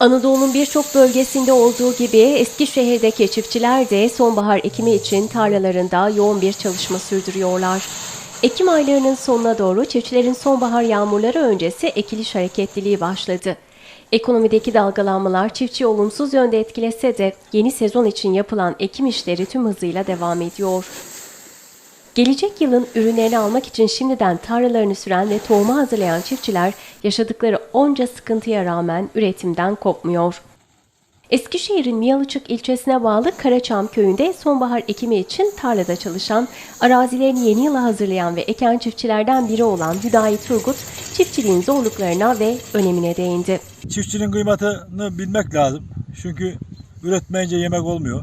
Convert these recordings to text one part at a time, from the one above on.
Anadolu'nun birçok bölgesinde olduğu gibi Eskişehir'deki çiftçiler de sonbahar ekimi için tarlalarında yoğun bir çalışma sürdürüyorlar. Ekim aylarının sonuna doğru çiftçilerin sonbahar yağmurları öncesi ekiliş hareketliliği başladı. Ekonomideki dalgalanmalar çiftçi olumsuz yönde etkilese de yeni sezon için yapılan ekim işleri tüm hızıyla devam ediyor. Gelecek yılın ürünlerini almak için şimdiden tarlalarını süren ve tohumu hazırlayan çiftçiler yaşadıkları onca sıkıntıya rağmen üretimden kopmuyor. Eskişehir'in Miyalıçık ilçesine bağlı Karaçam köyünde sonbahar ekimi için tarlada çalışan, arazilerini yeni yıla hazırlayan ve eken çiftçilerden biri olan Hüdayi Turgut, çiftçiliğin zorluklarına ve önemine değindi. Çiftçinin kıymetini bilmek lazım. Çünkü üretmeyince yemek olmuyor.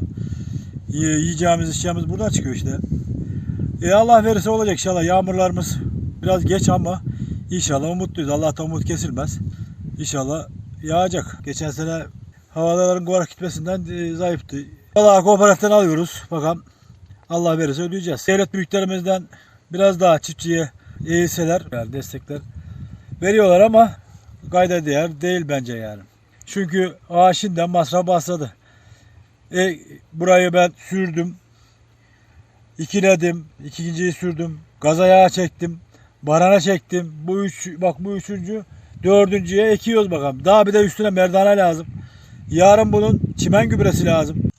Yi- Yiyeceğimiz, içeceğimiz buradan çıkıyor işte. E Allah verirse olacak inşallah. Yağmurlarımız biraz geç ama inşallah umutluyuz. Allah'tan umut kesilmez. İnşallah yağacak. Geçen sene havaların kuvarak gitmesinden e, zayıftı. Allah kooperatiften alıyoruz. Bakalım Allah verirse ödeyeceğiz. Devlet büyüklerimizden biraz daha çiftçiye eğilseler, yani destekler veriyorlar ama kayda değer değil bence yani. Çünkü ağaçından masraf başladı. E, burayı ben sürdüm. İkiledim. ikinciyi sürdüm. Gaza yağı çektim. Barana çektim. Bu üç, bak bu üçüncü. Dördüncüye ekiyoruz bakalım. Daha bir de üstüne merdane lazım. Yarın bunun çimen gübresi lazım.